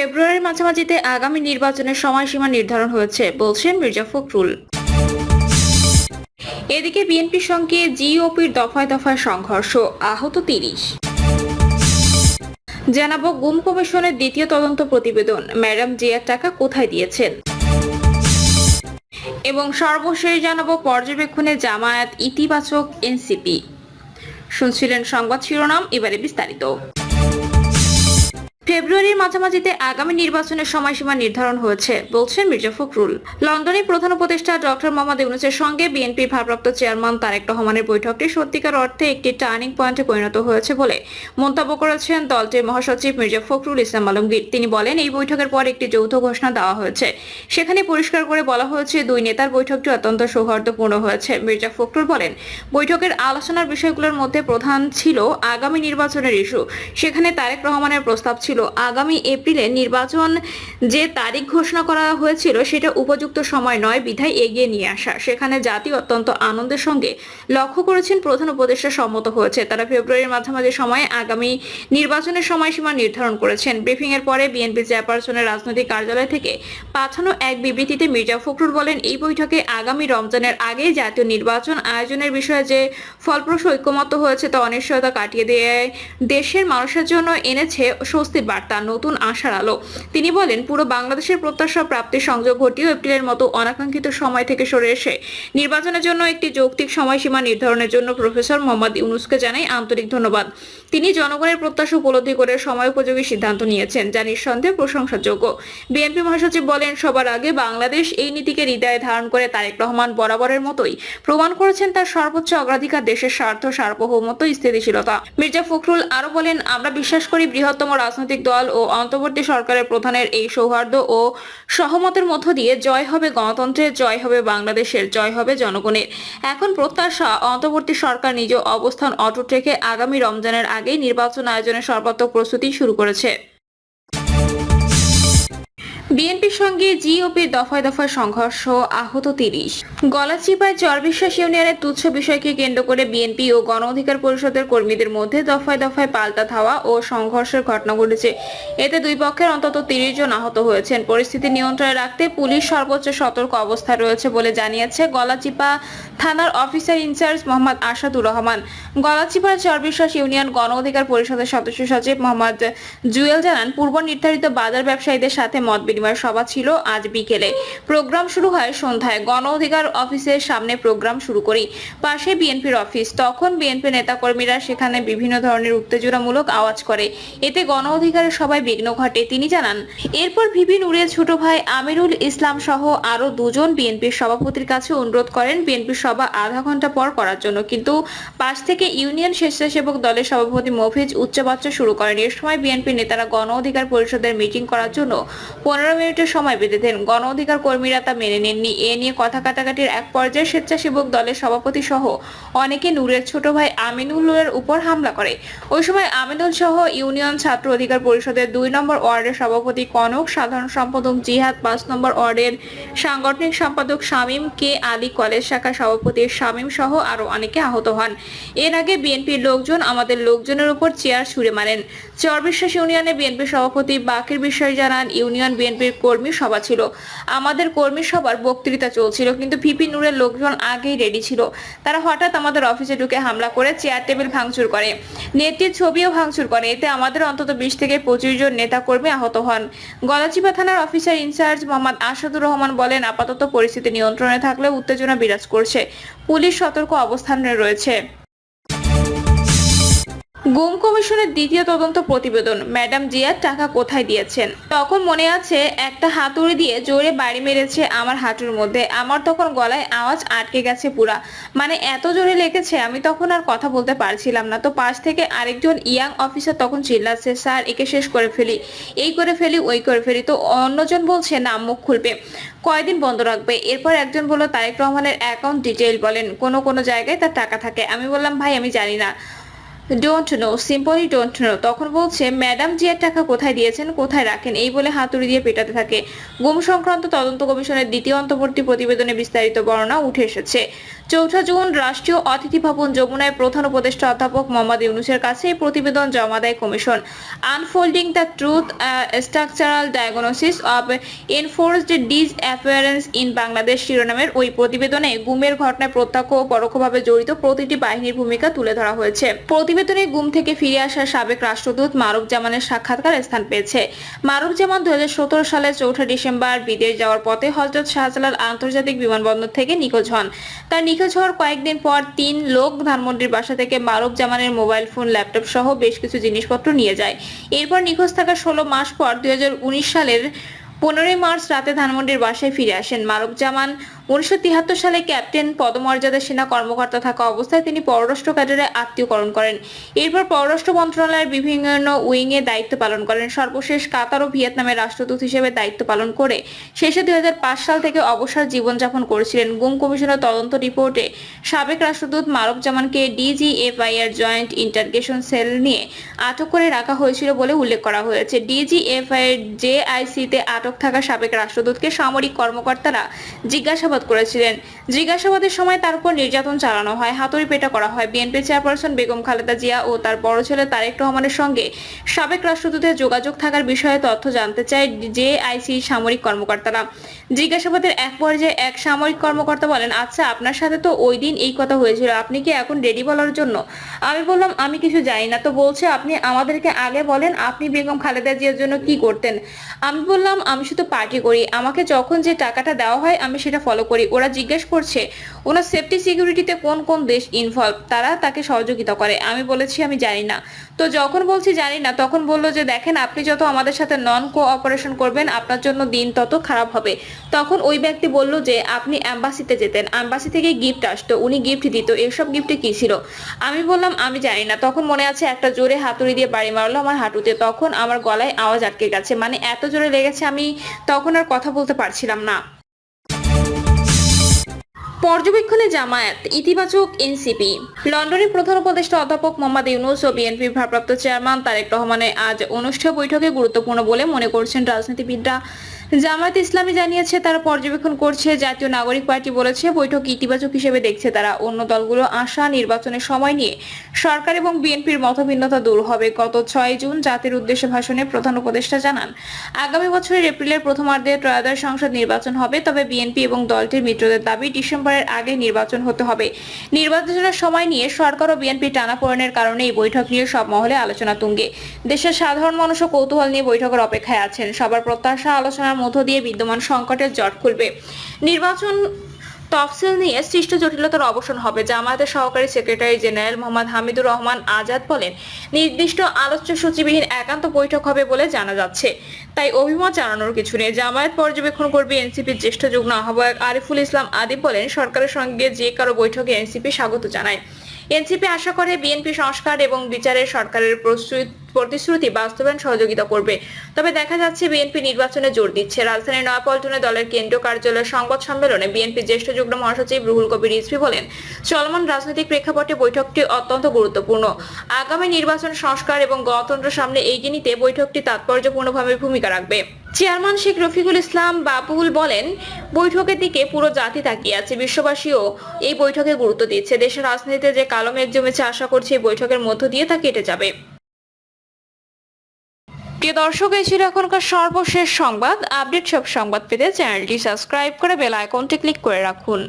ফেব্রুয়ারির মাঝামাঝিতে আগামী নির্বাচনের সময়সীমা নির্ধারণ হয়েছে, বলছেন মির্জা ফখরুল। এদিকে বিএনপির সঙ্গে জিওপির দফায় দফায় সংঘর্ষ, আহত তিরিশ। জানাব গুম কমিশনের দ্বিতীয় তদন্ত প্রতিবেদন, ম্যাডাম জিয়ার টাকা কোথায় দিয়েছেন? এবং সর্বশেষ জানাব পর্যবেক্ষণে জামায়াত ইতিবাচক এনসিপি। শুনছিলেন সংবাদ শিরোনাম, এবারে বিস্তারিত। ফেব্রুয়ারির মাঝামাঝিতে আগামী নির্বাচনের সময়সীমা নির্ধারণ হয়েছে, বলছেন মির্জা ফখরুল। লন্ডনে প্রধান উপদেষ্টা ডক্টর মোহাম্মদ ইউনুসের সঙ্গে বিএনপির ভারপ্রাপ্ত চেয়ারম্যান তারেক রহমানের বৈঠকটি সত্যিকার অর্থে একটি টার্নিং পয়েন্টে পরিণত হয়েছে বলে মন্তব্য করেছেন দলটির মহাসচিব মির্জা ফখরুল ইসলাম আলমগীর। তিনি বলেন, এই বৈঠকের পর একটি যৌথ ঘোষণা দেওয়া হয়েছে। সেখানে পরিষ্কার করে বলা হয়েছে, দুই নেতার বৈঠকটি অত্যন্ত সৌহার্দ্যপূর্ণ হয়েছে। মির্জা ফখরুল বলেন, বৈঠকের আলোচনার বিষয়গুলোর মধ্যে প্রধান ছিল আগামী নির্বাচনের ইস্যু। সেখানে তারেক রহমানের প্রস্তাব ছিল আগামী এপ্রিলে নির্বাচন যে তারিখ ঘোষণা করা হয়েছিল সেটা উপযুক্ত সময় নয়, বিধায় এগিয়ে নিয়ে আসা। সেখানে জাতি অত্যন্ত আনন্দের সঙ্গে লক্ষ্য করেছেন প্রধান উপদেষ্টা সম্মত হয়েছে। তারা ফেব্রুয়ারির মাঝামাঝি সময়ে আগামী নির্বাচনের সময়সীমা নির্ধারণ করেছেন। ব্রিফিং এর পরে বিএনপি চেয়ারপারসনের রাজনৈতিক কার্যালয় থেকে পাঠানো এক বিবৃতিতে মির্জা ফখরুল বলেন, এই বৈঠকে আগামী রমজানের আগে জাতীয় নির্বাচন আয়োজনের বিষয়ে যে ফলপ্রসূ ঐক্যমত্য হয়েছে তা অনিশ্চয়তা কাটিয়ে দিয়ে, দেশের মানুষের জন্য এনেছে স্বস্তির বার্তা নতুন আশার আলো। তিনি বলেন, পুরো বাংলাদেশের প্রত্যাশা প্রাপ্তির সংযোগ ঘটিয়ে এপ্রিলের মতো অনাকাঙ্ক্ষিত সময় থেকে সরে এসে নির্বাচনের জন্য একটি যৌক্তিক সময়সীমা নির্ধারণের জন্য প্রফেসর মোহাম্মদ ইউনুসকে জানাই আন্তরিক ধন্যবাদ। তিনি জনগণের প্রত্যাশা উপলব্ধি করে সময় উপযোগী সিদ্ধান্ত নিয়েছেন, যা নিঃসন্দেহে প্রশংসাযোগ্য। বিএনপি মহাসচিব বলেন, সবার আগে বাংলাদেশ এই নীতিকে হৃদয়ে ধারণ করে তারেক রহমান বরাবরের মতোই প্রমাণ করেছেন তার সর্বোচ্চ অগ্রাধিকার, দেশের স্বার্থ, সার্বভৌমত্ব, স্থিতিশীলতা। মির্জা ফখরুল আরও বলেন, আমরা বিশ্বাস করি বৃহত্তম রাজনৈতিক দল ও অন্তর্বর্তী সরকারের প্রধানের এই সৌহার্দ্য ও সহমতের মধ্য দিয়ে জয় হবে গণতন্ত্রের, জয় হবে বাংলাদেশের, জয় হবে জনগণের। এখন প্রত্যাশা, অন্তর্বর্তী সরকার নিজ অবস্থান অটুট রেখে আগামী রমজানের আগেই নির্বাচন আয়োজনের সর্বাত্মক প্রস্তুতি শুরু করেছে। বিএনপির সঙ্গে জিওপির দফায় দফায় সংঘর্ষ, আহত তিরিশ। গলাচিপায় চরবিশ্বাস ইউনিয়নের তুচ্ছ বিষয়কে কেন্দ্র করে বিএনপি ও গণ অধিকার পরিষদের কর্মীদের মধ্যে দফায় দফায় পাল্টা ধাওয়া ও সংঘর্ষের ঘটনা ঘটেছে। এতে দুই পক্ষের অন্তত তিরিশ জন আহত হয়েছেন। পরিস্থিতি নিয়ন্ত্রণে রাখতে পুলিশ সর্বোচ্চ সতর্ক অবস্থায় রয়েছে বলে জানিয়েছে গলাচিপা থানার officer in charge Mohammad Asadur Rahman. গলাচিপার Charbiswas union গণ অধিকার পরিষদের সদস্য সচিব মোহাম্মদ জুয়েল জানান পূর্ব নির্ধারিত বাজার ব্যবসায়ীদের সাথে মত বিনিময় সভা ছিল আজ বিকেলে। প্রোগ্রাম শুরু হয় সন্ধ্যায়। গণ অধিকার অফিসের সামনে প্রোগ্রাম শুরু করি। পাশে বিএনপির অফিস। তখন বিএনপি নেতাকর্মীরা সেখানে বিভিন্ন ধরনের উত্তেজনামূলক আওয়াজ করে। এতে গণ অধিকারের সবাই বিঘ্ন ঘটে, তিনি জানান। এরপর ভিপি নুরের ছোট ভাই আমিরুল ইসলাম সহ আরও দুজন বিএনপির সভাপতির কাছে অনুরোধ করেন বিএনপির সভা আধা ঘণ্টা পর করার জন্য। কিন্তু পাশ থেকে ইউনিয়ন স্বেচ্ছাসেবক দলের সভাপতি মফিজ উচ্চবাচ্চা শুরু করেন। এ সময় বিএনপি নেতারা গণ অধিকার পরিষদের মিটিং করার জন্য পনেরো মিনিটের সময় বেঁধে দেন। গণ অধিকার কর্মীরা তা মেনে নেননি। এ নিয়ে কথা কাটাকাটির এক পর্যায়ে স্বেচ্ছাসেবক দলের সভাপতি সহ অনেকে নূরের ছোট ভাই আমিনুলের উপর হামলা করে। ওই সময় আমিনুল সহ ইউনিয়ন ছাত্র অধিকার পরিষদের দুই নম্বর ওয়ার্ডের সভাপতি কনক, সাধারণ সম্পাদক জিহাদ, পাঁচ নম্বর ওয়ার্ডের সাংগঠনিক সম্পাদক শামীম, কে আলী কলেজ শাখা সভাপতি শামীম সহ আরও অনেকে আহত হন। এর আগে বিএনপির লোকজন আমাদের লোকজনের উপর চেয়ার ছুড়ে মারেন। চরবিশ্বাস ইউনিয়নে বিএনপির সভাপতি বাকির বিষয় জানান, ইউনিয়ন বিএনপির কর্মী সভা ছিল। আমাদের কর্মী সভার বক্তৃতা চলছিল, কিন্তু ভিপি নূরের লোকজন আগেই রেডি ছিল। তারা হঠাৎ আমাদের অফিসে ঢুকে হামলা করে চেয়ার টেবিল ভাঙচুর করে নেত্রীর ছবিও ভাঙচুর করে। এতে আমাদের অন্তত বিশ থেকে পঁচিশ জন নেতা কর্মী আহত হন। গলাচিপা থানার officer in charge Mohammad Asadur Rahman বলেন, আপাতত পরিস্থিতি নিয়ন্ত্রণে থাকলে উত্তেজনা বিরাজ করছে। পুলিশ সতর্ক অবস্থানে রয়েছে। গুম কমিশনের দ্বিতীয় তদন্ত প্রতিবেদন। ম্যাডাম জিয়ার টাকা কোথায় দিয়েছেন? তখন মনে আছে, একটা হাতুড়ি দিয়ে জোরে বাড়ি মেরেছে আমার হাঁটুর মধ্যে। আমার তখন গলায় আওয়াজ আটকে গেছে পুরা। মানে এত জোরে লেগেছে, আমি তখন আর কথা বলতে পারছিলাম না। তো পাশ থেকে আরেকজন ইয়াং অফিসার তখন চিল্লাচ্ছে, স্যার, একে শেষ করে ফেলি। এই করে ফেলি, ওই করে ফেলি। তো অন্যজন বলছে, না, মুখ খুলবে। কয়দিন বন্ধ রাখবে? এরপর একজন বলল, তারেক রহমানের অ্যাকাউন্ট ডিটেইল বলেন। কোনো কোনো জায়গায় তার টাকা থাকে। আমি বললাম, ভাই, আমি জানি না। Don't know simply don't know তখন বলছে ম্যাডাম জিয়ার টাকা কোথায় দিয়েছেন? কোথায় রাখেন? এই বলে হাতুড়ি দিয়ে পেটাতে থাকে। গুম সংক্রান্ত তদন্ত কমিশনের দ্বিতীয় অন্তর্বর্তী প্রতিবেদনে বিস্তারিত বর্ণনা উঠে এসেছে। চৌঠা জুন রাষ্ট্রীয় অতিথি ভবন যমুনায় প্রধান উপদেষ্টা অধ্যাপক মোহাম্মদ ইউনুসের কাছে এই প্রতিবেদন জমা দেয় commission. Unfolding the truth structural diagnosis of enforced disappearance in Bangladesh শিরোনামের ওই প্রতিবেদনে গুমের ঘটনায় প্রত্যক্ষ ও পরোক্ষভাবে জড়িত প্রতিটি বাহিনীর ভূমিকা তুলে ধরা হয়েছে। প্রতিবেদনে গুম থেকে ফিরে আসা সাবেক রাষ্ট্রদূত মারুফ জামানের সাক্ষাৎকার স্থান পেয়েছে। মারুফ জামান দু সালে চৌঠা ডিসেম্বর বিদেশ যাওয়ার পথে হজরত শাহজালাল আন্তর্জাতিক বিমানবন্দর থেকে নিখোঁজ হন। তার নিখোঁজ কয়েকদিন পর তিন লোক ধানমন্ডির বাসা থেকে মারুফ জামানের মোবাইল ফোন, ল্যাপটপ সহ বেশ কিছু জিনিসপত্র নিয়ে যায়। এরপর নিখোঁজ থাকার ষোলো মাস পর দুই হাজার উনিশ সালের পনেরোই মার্চ রাতে ধানমন্ডির বাসায় ফিরে আসেন মারুফ জামান। উনিশশো তিয়াত্তর সালে ক্যাপ্টেন পদমর্যাদা সেনা কর্মকর্তা থাকা অবস্থায় তিনি পররাষ্ট্র ক্যাডারে আত্মীয়করণ করেন। এরপর পররাষ্ট্র মন্ত্রণালয়ের বিভিন্ন উইংয়ে দায়িত্ব পালন করেন। সর্বশেষ কাতার ও ভিয়েতনামের রাষ্ট্রদূত হিসেবে দায়িত্ব পালন করে শেষে দুই হাজার পাঁচ সাল থেকে অবসর জীবনযাপন করেছিলেন। গুম কমিশনের তদন্ত রিপোর্টে সাবেক রাষ্ট্রদূত মারুফ জামানকে ডিজিএফআই এর জয়েন্ট ইন্টারগেশন সেল নিয়ে আটক করে রাখা হয়েছিল বলে উল্লেখ করা হয়েছে। ডিজিএফআই এর জেআইসিতে আটক থাকা সাবেক রাষ্ট্রদূতকে সামরিক কর্মকর্তারা জিজ্ঞাসাবাদ করেছিলেন। জিজ্ঞাসাবাদের সময় তার উপর নির্যাতন চালানো হয়। হাতুড়ি পেটা করা হয়। বিএনপি চেয়ারপারসন বেগম খালেদা জিয়া ও তার বড় ছেলে তারেক রহমানের সঙ্গে সাবেক রাষ্ট্রদূতের যোগাযোগ থাকার বিষয়ে তথ্য জানতে চায় জেআইসি সামরিক কর্মকর্তারা। জিজ্ঞাসাবাদের এক পর্যায়ে এক সামরিক কর্মকর্তা বলেন আচ্ছা আপনার সাথে তো ওই দিন এই কথা হয়েছিল, আপনি কি এখন রেডি বলার জন্য? আমি বললাম, আমি কিছু জানি না। তো বলছে, আপনি আমাদেরকে আগে বলেন, আপনি বেগম খালেদা জিয়ার জন্য কি করতেন? আমি বললাম, আমি শুধু পার্টি করি। আমাকে যখন যে টাকাটা দেওয়া হয়, আমি সেটা ফলো করি। ওরা জিজ্ঞেস করছে, ওনার সেফটি সিকিউরিটিতে কোন কোন দেশ ইনভলভ তারা তাকে সহযোগিতা করে। আমি বলেছি, আমি জানি না। তো যখন বলছি, জানি না, তখন বলল যে, দেখেন, আপনি যত আমাদের সাথে নন কোঅপারেশন করবেন, আপনার জন্য দিন তত খারাপ হবে। তখন ওই ব্যক্তি বলল যে, আপনি অ্যাম্বাসিতে যেতেন। অ্যাম্বাসি থেকে গিফট আসতো। উনি গিফট দিত। এসব গিফটে কি ছিল? আমি বললাম, আমি জানি না। তখন মনে আছে একটা জোরে হাতুড়ি দিয়ে বাড়ি মারলো আমার হাঁটুতে। তখন আমার গলায় আওয়াজ আটকে গেছে। মানে এত জোরে লেগেছে আমি তখন আর কথা বলতে পারছিলাম না। পর্যবেক্ষণে জামায়াত, ইতিবাচক এনসিপি। লন্ডনের প্রধান উপদেষ্টা অধ্যাপক মোহাম্মদ ইউনুস ও বিএনপির ভারপ্রাপ্ত চেয়ারম্যান তারেক রহমানের আজ অনুষ্ঠেয় বৈঠকে গুরুত্বপূর্ণ বলে মনে করছেন রাজনীতিবিদরা। জামায়াত ইসলামী জানিয়েছে, তারা পর্যবেক্ষণ করছে, জাতীয় নাগরিক পার্টি বলেছে, বৈঠক ইতিবাচক হিসেবে দেখছে তারা। অন্য দলগুলো আশা, নির্বাচনের সময় নিয়ে সরকার এবং বিএনপির মতভিন্নতা দূর হবে। গত ছয় জুন জাতির উদ্দেশ্যে ভাষণে প্রধান উপদেষ্টা জানান, আগামী বছরের এপ্রিলের প্রথমার্ধে ত্রয়োদশ সংসদ নির্বাচন হবে, তবে বিএনপি এবং দলটির মিত্রদের দাবি ডিসেম্বরের আগে নির্বাচন হতে হবে। নির্বাচনের সময় নিয়ে সরকার ও বিএনপি টানাপোড়েনের কারণে এই বৈঠক নিয়ে সব মহলে আলোচনা তুঙ্গে। দেশের সাধারণ মানুষও কৌতূহল নিয়ে বৈঠকের অপেক্ষায় আছেন। সবার প্রত্যাশা, আলোচনার মধ্য দিয়ে বিদ্যমান সংকটের জট খুলবে। নির্বাচন তফসিল নিয়ে সৃষ্ট জটিলতার অবসান হবে। জামায়াতের সহকারী সেক্রেটারি জেনারেল মোহাম্মদ হামিদুর রহমান আজাদ বলেন, নির্দিষ্ট আলোচ্য সূচিবিহীন একান্ত বৈঠক হবে বলে জানা যাচ্ছে। তাই অভিমত জানানোর কিছু নেই। জামায়াত পর্যবেক্ষণ করবে এনসিপির জ্যেষ্ঠ যুগ্ম আহ্বায়ক আরিফুল ইসলাম আদিব বলেন, সরকারের সঙ্গে যে কারও বৈঠকে এনসিপি স্বাগত জানায়। এনসিপি আশা করে বিএনপি সংস্কার এবং বিচারের সরকারের প্রতিশ্রুতি বাস্তবায়ন সহযোগিতা করবে। তবে দেখা যাচ্ছে বিএনপি নির্বাচনে জোর দিচ্ছে। রাজধানীর নয়াপল্টনে দলের কেন্দ্রীয় কার্যালয়ের সংবাদ সম্মেলনে বিএনপি জ্যেষ্ঠ যুগ্ম মহাসচিব রুহুল কবির রিজভি বলেন, চলমান রাজনৈতিক প্রেক্ষাপটে বৈঠকটি অত্যন্ত গুরুত্বপূর্ণ। আগামী নির্বাচন সংস্কার এবং গণতন্ত্র সামনে এগিয়ে নিতে বৈঠকটি তাৎপর্যপূর্ণভাবে ভূমিকা রাখবে। চেয়ারম্যান শেখ রফিকুল ইসলাম বাবুল বলেন, বৈঠকের দিকে পুরো জাতি তাকিয়ে আছে। বিশ্ববাসীও এই বৈঠকে গুরুত্ব দিচ্ছে। দেশের রাজনীতিতে যে কালো মেঘ জমেছে, আশা করছি এই বৈঠকের মধ্য দিয়ে তা কেটে যাবে। প্রিয় দর্শক, এই ছিল এখনকার সর্বশেষ সংবাদ। আপডেট সব সংবাদ পেতে চ্যানেলটি সাবস্ক্রাইব করে বেল আইকনটি ক্লিক করে রাখুন।